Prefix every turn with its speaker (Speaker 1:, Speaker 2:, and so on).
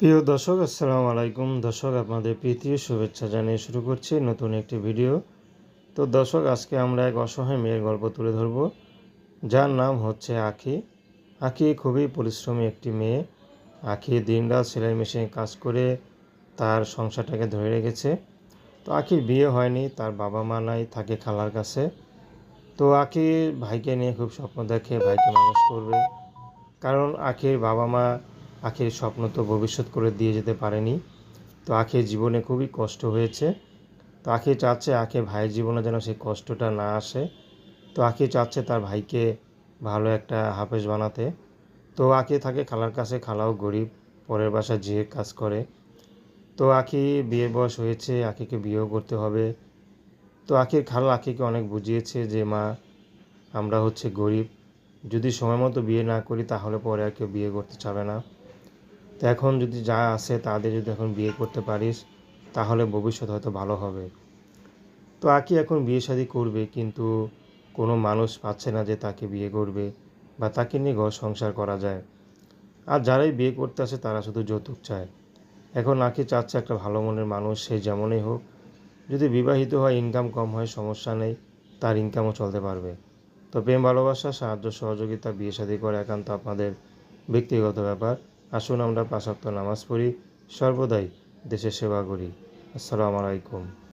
Speaker 1: প্রিয় দর্শক, আসসালামু আলাইকুম। দর্শক, আপনাদের প্রীতীয় শুভেচ্ছা জানিয়ে শুরু করছি নতুন একটি ভিডিও। তো দর্শক, আজকে আমরা এক অসহায় মেয়ের গল্প তুলে ধরব। যার নাম হচ্ছে আখি। আখি খুবই পরিশ্রমী একটি মেয়ে। আখি দিনরাত সেলাই মেশিনে কাজ করে তার সংসারটাকে ধরে রেখেছে। তো আখির বিয়ে হয়নি, তার বাবা মা নাই, থাকে খালার কাছে। তো আখি ভাইকে নিয়ে খুব স্বপ্ন দেখে ভাইকে মানুষ করবে। কারণ আখির বাবা মা আখের স্বপ্ন তো ভবিষ্যৎ করে দিয়ে যেতে পারেনি। তো আখের জীবনে খুবই কষ্ট হয়েছে। তো আখি চাচ্ছে আখে ভাইয়ের জীবনে যেন সেই কষ্টটা না আসে। তো আখি চাচ্ছে তার ভাইকে ভালো একটা হাফেজ বানাতে। তো আখি থাকে খালার কাছে, খালাও গরিব, পরের বাসায় যেয়ে কাজ করে। তো আখি বিয়ে বয়স হয়েছে, আখিকে বিয়েও করতে হবে। তো আখির খালা আখিকে অনেক বুঝিয়েছে যে, মা, আমরা হচ্ছে গরিব। যদি সময় মতো বিয়ে না করি, তাহলে পরে আর কেউ বিয়ে করতে চাবে না। তো এখন যদি যা আছে তাদের যদি এখন বিয়ে করতে পারিস, তাহলে ভবিষ্যৎ হয়তো ভালো হবে। তো আকি এখন বিয়ে শাদী করবে, কিন্তু কোনো মানুষ পাচ্ছে না যে তাকে বিয়ে করবে বা তাকে নিয়ে ঘর সংসার করা যায়। আর যারাই বিয়ে করতে আসে, তারা শুধু যৌতুক চায়। এখন আকি চাচ্ছে একটা ভালো মনের মানুষ, সে যেমনই হোক। যদি বিবাহিত হয় ইনকাম কম হয়, সমস্যা নেই, তার ইনকামও চলতে পারবে। তো প্রেম, ভালোবাসা, সাহায্য, সহযোগিতা, বিয়ে শাদী করে একান্ত আপনাদের ব্যক্তিগত ব্যাপার। আসুন আমরা পাঁচ নামাজ পড়ি সর্বদাই দেশের সেবা করি। আসসালামু আলাইকুম।